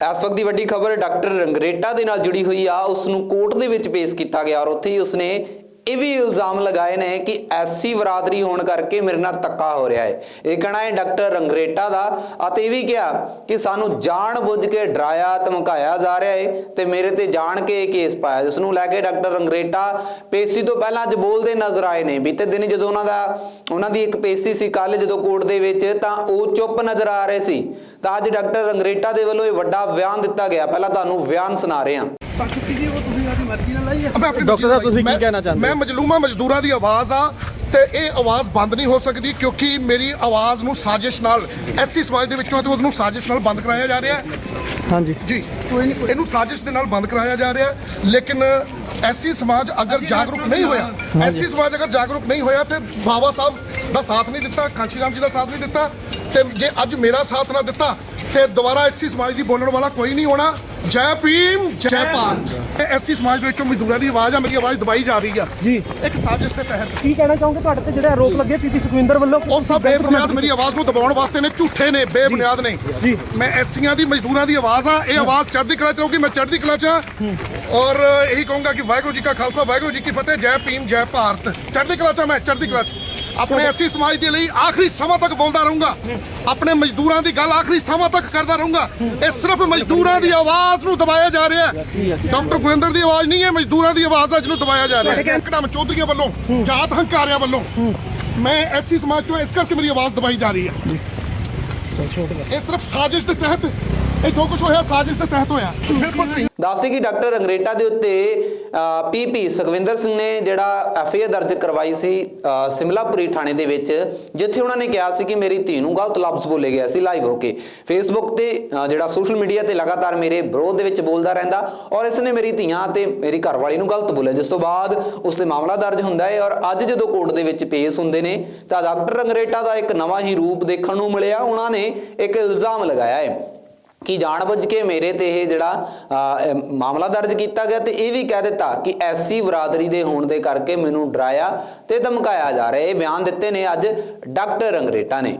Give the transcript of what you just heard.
ਇਸ ਵਕਤ ਦੀ ਵੱਡੀ ਖਬਰ ਡਾਕਟਰ ਰੰਗਰੇਟਾ ਦੇ ਨਾਲ ਜੁੜੀ ਹੋਈ ਆ ਉਸ ਨੂੰ ਕੋਰਟ ਦੇ ਵਿੱਚ ਪੇਸ਼ ਕੀਤਾ ਗਿਆ ਔਰ ਉੱਥੇ ਹੀ ਉਸਨੇ ਇਹ ਵੀ ਇਲਜ਼ਾਮ ਲਗਾਏ ਨੇ ਕਿ ਐਸਸੀ ਬਰਾਦਰੀ ਹੋਣ ਕਰਕੇ ਮੇਰੇ ਨਾਲ ਧੱਕਾ ਹੋ ਰਿਹਾ ਹੈ। ਇਹ ਕਹਿਣਾ ਹੈ ਡਾਕਟਰ ਰੰਗਰੇਟਾ ਦਾ ਅਤੇ ਇਹ ਵੀ ਕਿਹਾ ਕਿ ਸਾਨੂੰ ਜਾਣ ਬੁੱਝ ਕੇ ਡਰਾਇਆ, ਧਮਕਾਇਆ ਜਾ ਰਿਹਾ ਹੈ ਤੇ ਮੇਰੇ ਤੇ ਜਾਣ ਕੇ ਇਹ ਕੇਸ ਪਾਇਆ। ਜਿਸ ਨੂੰ ਲੈ ਕੇ ਡਾਕਟਰ ਰੰਗਰੇਟਾ ਪੇਸ਼ੀ ਤੋਂ ਪਹਿਲਾਂ ਅੱਜ ਬੋਲਦੇ ਨਜ਼ਰ ਆਏ ਨੇ। ਬੀਤੇ ਦਿਨ ਜਦੋਂ ਉਹਨਾਂ ਦਾ, ਉਹਨਾਂ ਦੀ ਇੱਕ ਪੇਸ਼ੀ ਸੀ ਕੱਲ ਜਦੋਂ ਕੋਰਟ ਦੇ ਵਿੱਚ, ਤਾਂ ਉਹ ਚੁੱਪ ਨਜ਼ਰ ਆ ਰਹੇ ਸੀ। ਤਾਂ ਅੱਜ ਡਾਕਟਰ ਰੰਗਰੇਟਾ ਦੇ ਵੱਲੋਂ ਇਹ ਵੱਡਾ ਬਿਆਨ ਦਿੱਤਾ ਗਿਆ। ਪਹਿਲਾਂ ਤੁਹਾਨੂੰ ਬਿਆਨ ਸੁਣਾ ਰਹੇ ਹਾਂ। ਪੱਖ ਸੀ ਜੀ ਉਹ ਤੁਸੀਂ ਆਪਣੀ ਮਰਜ਼ੀ ਨਾਲ ਲਾਈ ਹੈ ਮੈਂ ਆਪਣੀ ਡਾਕਟਰ ਸਾਹਿਬ, ਤੁਸੀਂ ਕੀ ਮੈਂ- ਕਹਿਣਾ ਚਾਹੁੰਦੇ ਹੋ? ਮੈਂ ਮਜਲੂਮਾ ਮਜ਼ਦੂਰਾਂ ਦੀ ਆਵਾਜ਼ ਆ ਤੇ ਇਹ ਆਵਾਜ਼ ਬੰਦ ਨਹੀਂ ਹੋ ਸਕਦੀ ਕਿਉਂਕਿ ਮੇਰੀ ਆਵਾਜ਼ ਨੂੰ ਸਾਜ਼ਿਸ਼ ਨਾਲ ਐਸਸੀ ਸਮਾਜ ਦੇ ਵਿੱਚੋਂ ਤੇ ਉਹਨੂੰ ਸਾਜ਼ਿਸ਼ ਨਾਲ ਬੰਦ ਕਰਾਇਆ ਜਾ ਰਿਹਾ ਹੈ। ਹਾਂਜੀ। ਜੀ। ਇਹਨੂੰ ਸਾਜ਼ਿਸ਼ ਦੇ ਨਾਲ ਬੰਦ ਕਰਾਇਆ ਜਾ ਰਿਹਾ ਹੈ। ਲੇਕਿਨ ਐਸਸੀ ਸਮਾਜ ਅਗਰ ਜਾਗਰੂਕ ਨਹੀਂ ਹੋਇਆ ਐਸਸੀ ਸਮਾਜ ਅਗਰ ਜਾਗਰੂਕ ਨਹੀਂ ਹੋਇਆ ਤੇ ਬਾਬਾ ਸਾਹਿਬ ਦਾ ਸਾਥ ਨਹੀਂ ਦਿੱਤਾ ਕਾਂਸ਼ੀ ਰਾਮ ਜੀ ਦਾ ਸਾਥ ਨਹੀਂ ਦਿੱਤਾ ਤੇ ਜੇ ਅੱਜ ਮੇਰਾ ਸਾਥ ਨਾ ਦਿੱਤਾ ਤੇ ਦੁਬਾਰਾ ਐਸਸੀ ਸਮਾਜ ਦੀ ਬੋਲਣ ਵਾਲਾ ਕੋਈ ਨਹੀਂ ਹੋਣਾ। ਜੈ ਭੀਮ ਜੈ ਭਾਰਤ। ਐਸਸੀ ਸਮਾਜ ਦੇ ਵਿੱਚੋਂ ਮਜ਼ਦੂਰਾਂ ਦੀ ਆਵਾਜ਼ ਆ ਮੇਰੀ ਆਵਾਜ਼ ਦਬਾਈ ਜਾ ਰਹੀ ਆ। ਜੀ। ਇੱਕ ਸਾਜ਼ਿਸ਼ ਦੇ ਤਹਿਤ। ਕੀ ਕਹਿਣਾ ਚਾਹੋਗੇ ਤੁਹਾਡੇ ਤੇ ਜਿਹੜੇ ਆਰੋਪ ਲੱਗੇ ਪੀਪੀ ਸੁਖਵਿੰਦਰ ਵੱਲੋਂ? ਉਹ ਸਭ ਬੇਬੁਨਿਆਦ ਮੇਰੀ ਆਵਾਜ਼ ਨੂੰ ਦਬਾਉਣ ਵਾਸਤੇ ਨੇ ਝੂਠੇ ਨੇ ਬੇਬੁਨਿਆਦ ਨੇ। ਜੀ। ਮੈਂ ਐਸੀਆਂ ਦੀ ਮਜ਼ਦੂਰਾਂ ਦੀ ਆਵਾਜ਼ ਆ ਇਹ ਆਵਾਜ਼ ਚੜ੍ਹਦੀ ਕਲਾ ਚ ਰਹੂਗੀ ਮੈਂ ਚੜ੍ਹਦੀ ਕਲਾ ਚ ਹਾਂ। ਔਰ ਇਹੀ ਕਹੂੰਗਾ ਕਿ ਵਾਹਿਗੁਰੂ ਜੀ ਕਾ ਖਾਲਸਾ ਵਾਹਿਗੁਰੂ ਜੀ ਕੀ ਫਤਿਹ ਜੈ ਭੀਮ ਜੈ ਭਾਰਤ। ਚੜ੍ਹਦੀ ਕਲਾ ਚ ਮੈਂ ਚੜ੍ਹਦੀ ਕਲਾ ਚ। ਆਪਣੇ ਐਸੀ ਸਮਾਜ ਦੇ ਲਈ ਆਖਰੀ ਸਮਾਂ ਤੱਕ ਬੋਲਦਾ ਰਹੂੰਗਾ। ਆਪਣੇ ਮਜ਼ਦੂਰਾਂ ਦੀ ਗੱਲ ਆਖਰੀ ਸਮਾਂ ਤੱਕ ਕਰਦਾ ਰਹੂੰਗਾ। ਇਹ ਸਿਰਫ ਮਜ਼ਦੂਰਾਂ ਦੀ ਆਵਾਜ਼ ਨੂੰ ਦਬਾਇਆ ਜਾ ਰਿਹਾ ਹੈ। ਡਾਕਟਰ ਗੁਰਿੰਦਰ ਦੀ ਆਵਾਜ਼ ਨਹੀਂ ਹੈ ਮਜ਼ਦੂਰਾਂ ਦੀ ਆਵਾਜ਼ ਹੈ ਜਿਹਨੂੰ ਦਬਾਇਆ ਜਾ ਰਿਹਾ ਹੈ। ਕਦਮ ਚੌਧਰੀਆਂ ਵੱਲੋਂ ਜਾਤ ਹੰਕਾਰਿਆਂ ਵੱਲੋਂ ਮੈਂ ਐਸੀ ਸਮਾਜ ਚੋਂ ਇਸ ਕਰਕੇ ਮੇਰੀ ਆਵਾਜ਼ ਦਬਾਈ ਜਾ ਰਹੀ ਹੈ। ਇਹ ਸਿਰਫ ਸਾਜ਼ਿਸ਼ ਦੇ ਤਹਿਤ ਇਹ ਜੋ ਕੁਝ ਹੋਇਆ ਸਾਜ਼ਿਸ਼ ਦੇ ਤਹਿਤ ਹੋਇਆ। ਬਿਲਕੁਲ ਸਹੀ। ਦੱਸਦੇ ਕਿ ਡਾਕਟਰ ਰੰਗਰੇਟਾ ਦੇ ਉੱਤੇ ਪੀਪੀ ਸੁਖਵਿੰਦਰ ਸਿੰਘ ਨੇ ਜਿਹੜਾ ਐਫਆਈਆਰ ਦਰਜ ਕਰਵਾਈ ਸੀ ਸਿਮਲਾਪੁਰੀ ਥਾਣੇ ਦੇ ਵਿੱਚ ਜਿੱਥੇ ਉਹਨਾਂ ਨੇ ਕਿਹਾ ਸੀ ਕਿ ਮੇਰੀ ਧੀ ਨੂੰ ਗਲਤ ਲਫ਼ਜ਼ ਬੋਲੇ ਗਿਆ ਸੀ ਲਾਈਵ ਹੋ ਕੇ। ਫੇਸਬੁੱਕ ਤੇ ਜਿਹੜਾ ਸੋਸ਼ਲ ਮੀਡੀਆ ਤੇ ਲਗਾਤਾਰ ਮੇਰੇ ਵਿਰੋਧ ਦੇ ਵਿੱਚ ਬੋਲਦਾ ਰਹਿੰਦਾ ਔਰ ਇਸ ਨੇ ਮੇਰੀ ਧੀਆਂ ਤੇ ਮੇਰੀ ਘਰਵਾਲੀ ਨੂੰ ਗਲਤ ਬੋਲਿਆ ਜਿਸ ਤੋਂ ਬਾਅਦ ਉਸ ਤੇ ਮਾਮਲਾ ਦਰਜ ਹੁੰਦਾ ਹੈ ਔਰ ਅੱਜ ਜਦੋਂ ਕੋਰਟ ਦੇ ਵਿੱਚ ਪੇਸ਼ ਹੁੰਦੇ ਨੇ ਤਾਂ ਡਾਕਟਰ ਰੰਗਰੇਟਾ ਦਾ ਇੱਕ ਨਵਾਂ ਹੀ ਰੂਪ ਦੇਖਣ ਨੂੰ ਮਿਲਿਆ। ਉਹਨਾਂ ਨੇ ਇੱਕ ਇਲਜ਼ਾਮ ਲਗਾਇਆ ਹੈ ਕਿ ਜਾਣਬੁੱਝ ਕੇ ਮੇਰੇ ਤੇ ਇਹ ਜਿਹੜਾ ਅ, ਮਾਮਲਾ ਦਰਜ ਕੀਤਾ ਗਿਆ ਤੇ ਇਹ ਵੀ ਕਹਿ ਦਿੱਤਾ ਕਿ ਐਸਸੀ ਬਰਾਦਰੀ ਦੇ ਹੋਣ ਦੇ ਕਰਕੇ ਮੈਨੂੰ ਡਰਾਇਆ ਤੇ ਧਮਕਾਇਆ ਜਾ ਰਿਹਾ। ਇਹ ਬਿਆਨ ਦਿੱਤੇ ਨੇ ਅੱਜ ਡਾਕਟਰ ਰੰਗਰੇਟਾ ਨੇ।